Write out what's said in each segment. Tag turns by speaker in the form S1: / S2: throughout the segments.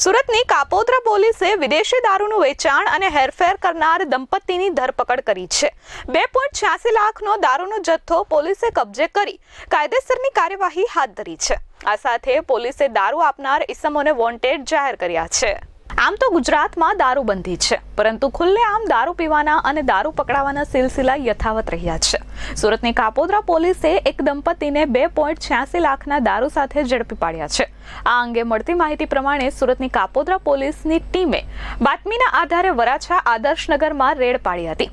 S1: સુરતની કાપોદ્રા પોલીસે વિદેશી દારૂનું વેચાણ અને હેરફેર કરનાર દંપતીની ધરપકડ કરી છે. બે પોઈન્ટ છ્યાસી લાખનો દારૂનો જથ્થો પોલીસે કબજે કરી કાયદેસરની કાર્યવાહી હાથ ધરી છે. આ સાથે પોલીસે દારૂ આપનાર ઇસમોને વોન્ટેડ જાહેર કર્યા છે. આમ તો ગુજરાતમાં દારૂબંધી છે, પરંતુ ખુલ્લેઆમ દારૂ પીવાના અને દારૂ પકડાવાના સિલસિલા યથાવત રહ્યા છે. સુરતની કાપોદ્રા પોલીસે એક દંપતીને બે પોઈન્ટ છ્યાસી લાખના દારૂ સાથે ઝડપી પાડ્યા છે. આ અંગે મળતી માહિતી પ્રમાણે સુરતની કાપોદ્રા પોલીસની ટીમે બાતમીના આધારે વરાછા આદર્શનગરમાં રેડ પાડી હતી.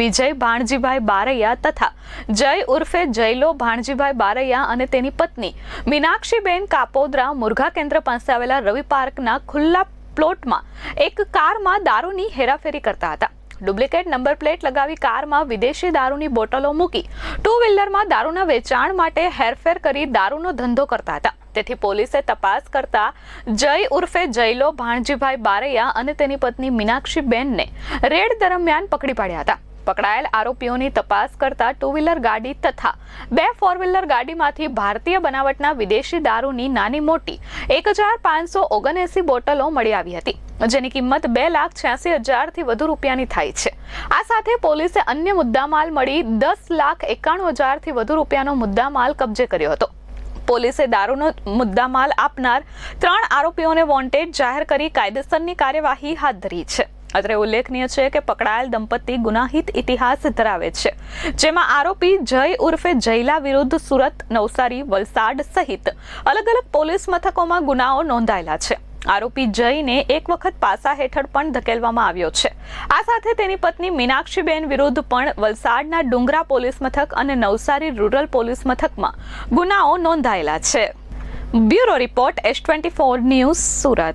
S1: વિજય ભાણજીભાઈ બારૈયા તથા જય ઉર્ફે જયલો ભાણજીભાઈ બારૈયા અને તેની પત્ની મીનાક્ષીબેન કાપોદ્રા મુરઘા કેન્દ્ર પાસે આવેલા રવિ પાર્કના ખુલ્લા પ્લોટમાં એક કારમાં દારૂની હેરાફેરી કરતા હતા. ડુપ્લિકેટ નંબર પ્લેટ લગાવી કારમાં વિદેશી દારૂની બોટલો મૂકી ટુ વ્હીલરમાં દારૂના વેચાણ માટે હેરફેર કરી દારૂનો ધંધો કરતા હતા. તેથી પોલીસે તપાસ કરતા જય ઉર્ફે જયલો ભાણજીભાઈ બારૈયા અને તેની પત્ની મીનાક્ષીબેનને રેડ દરમિયાન પકડી પાડ્યા હતા. પકડાયેલ આરોપીઓની તપાસ કરતા ટુ વ્હીલર ગાડી તથા બે ફોર વ્હીલર ગાડીમાંથી ભારતીય બનાવટના વિદેશી દારૂની નાની મોટી એક હજાર પાંચસો ઓગણએંસી બોટલો મળી આવી હતી, જેની કિંમત બે લાખ છ્યાસી હજારથી વધુ રૂપિયાની થાય છે. આ સાથે પોલીસે અન્ય મુદ્દામાલ મળી દસ લાખ એકાણું હજારથી વધુ રૂપિયાનો મુદ્દામાલ કબજે કર્યો હતો. પોલીસે દારૂનો મુદ્દામાલ આપનાર ત્રણ આરોપીઓને વોન્ટેડ જાહેર કરી કાયદેસરની કાર્યવાહી હાથ ધરી છે. અત્રે ઉલ્લેખનીય છે કે પકડાયેલ દંપતી ગુનાહિત ઇતિહાસ ધરાવે છે. જેમાં આરોપી જય ઉર્ફે જયલા વિરુદ્ધ સુરત, નવસારી, વલસાડ સહિત અલગ અલગ પોલીસ મથકોમાં ગુનાઓ નોંધાયેલા છે. આરોપી જયને એક વખત પાસા હેઠળ પણ ધકેલવામાં આવ્યો છે. આ સાથે તેની પત્ની મીનાક્ષીબેન વિરુદ્ધ પણ વલસાડના ડુંગરા પોલીસ મથક અને નવસારી રૂરલ પોલીસ મથકમાં ગુનાઓ નોંધાયેલા છે. Bureau report, S twenty four news Surat.